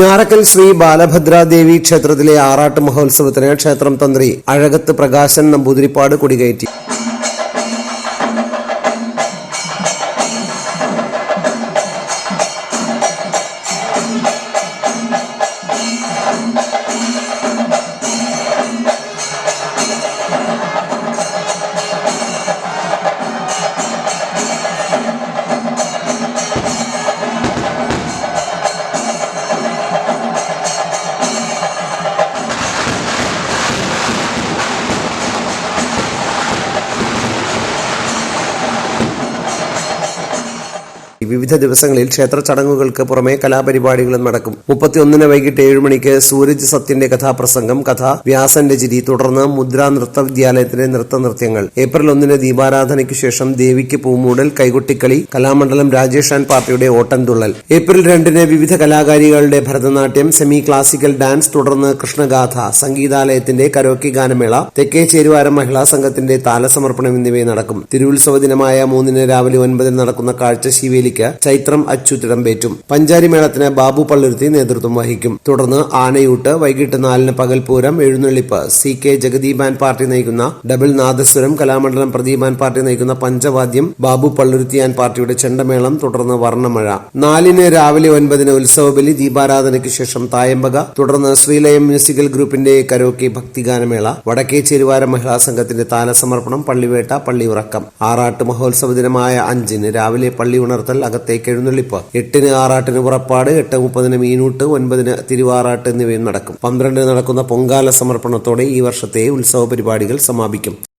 ഞാറക്കൽ ശ്രീ ബാലഭദ്രാദേവി ക്ഷേത്രത്തിലെ ആറാട്ട് മഹോത്സവത്തിന് ക്ഷേത്രം തന്ത്രി അഴകത്ത് പ്രകാശൻ നമ്പൂതിരിപ്പാട് കൊടികയറ്റി. വിവിധ ദിവസങ്ങളിൽ ക്ഷേത്ര ചടങ്ങുകൾക്ക് പുറമെ കലാപരിപാടികളും നടക്കും. മുപ്പത്തിയൊന്നിന് വൈകിട്ട് ഏഴ് മണിക്ക് സൂരജ് സത്യന്റെ കഥാപ്രസംഗം കഥ വ്യാസന്റെ ചിരി തുടർന്ന് മുദ്രാ നൃത്ത വിദ്യാലയത്തിലെ നൃത്തനൃത്യങ്ങൾ ഏപ്രിൽ ഒന്നിന് ദീപാരാധനയ്ക്ക് ശേഷം ദേവിക്ക് പൂമൂടൽ കൈകൊട്ടിക്കളി കലാമണ്ഡലം രാജേഷ് ആൻഡ് പാർട്ടിയുടെ ഓട്ടൻതുള്ളൽ ഏപ്രിൽ രണ്ടിന് വിവിധ കലാകാരികളുടെ ഭരതനാട്യം സെമി ക്ലാസിക്കൽ ഡാൻസ് തുടർന്ന് കൃഷ്ണഗാഥ സംഗീതാലയത്തിന്റെ കരോക്കി ഗാനമേള തെക്കേ ചേരുവാരം മഹിളാ സംഘത്തിന്റെ താലസമർപ്പണം എന്നിവയും നടക്കും. തിരുവുത്സവ ദിനമായ മൂന്നിന് രാവിലെ ഒൻപതിന് നടക്കുന്ന കാഴ്ച ശിവേലിക്ക് ചൈത്രം പഞ്ചാരി മേളത്തിന് ബാബു പള്ളുരുത്തി നേതൃത്വം വഹിക്കും. തുടർന്ന് ആനയൂട്ട് വൈകിട്ട് നാലിന് പകൽപൂരം എഴുന്നള്ളിപ്പ് സി കെ ജഗദീപാൻ പാർട്ടി നയിക്കുന്ന ഡബിൾ നാദസ്വരം കലാമണ്ഡലം പ്രദീപാൻ പാർട്ടി നയിക്കുന്ന പഞ്ചവാദ്യം ബാബു പള്ളുരുത്തിയാൻ പാർട്ടിയുടെ ചെണ്ടമേളം തുടർന്ന് വർണമഴ. നാലിന് രാവിലെ ഒൻപതിന് ഉത്സവബലി ദീപാരാധനയ്ക്ക് ശേഷം തായമ്പക. തുടർന്ന് ശ്രീലയം മ്യൂസിക്കൽ ഗ്രൂപ്പിന്റെ കരോക്കെ ഭക്തിഗാനമേള വടക്കേ ചെരുവാര മഹിളാ സംഘത്തിന്റെ താലസമർപ്പണം പള്ളിവേട്ട പള്ളിയുറക്കം. ആറാട്ട് മഹോത്സവ ദിനമായ അഞ്ചിന് രാവിലെ പള്ളി ഉണർത്തൽ അകത്തേക്ക് എഴുന്നള്ളിപ്പ്. എട്ടിന് ആറാട്ടിന് പുറപ്പാട് എട്ട് മുപ്പതിന് മീനൂട്ട് ഒൻപതിന് തിരുവാറാട്ട് എന്നിവയും നടക്കും. പന്ത്രണ്ടിന് നടക്കുന്ന പൊങ്കാല സമർപ്പണത്തോടെ ഈ വർഷത്തെ ഉത്സവ പരിപാടികൾ സമാപിക്കും.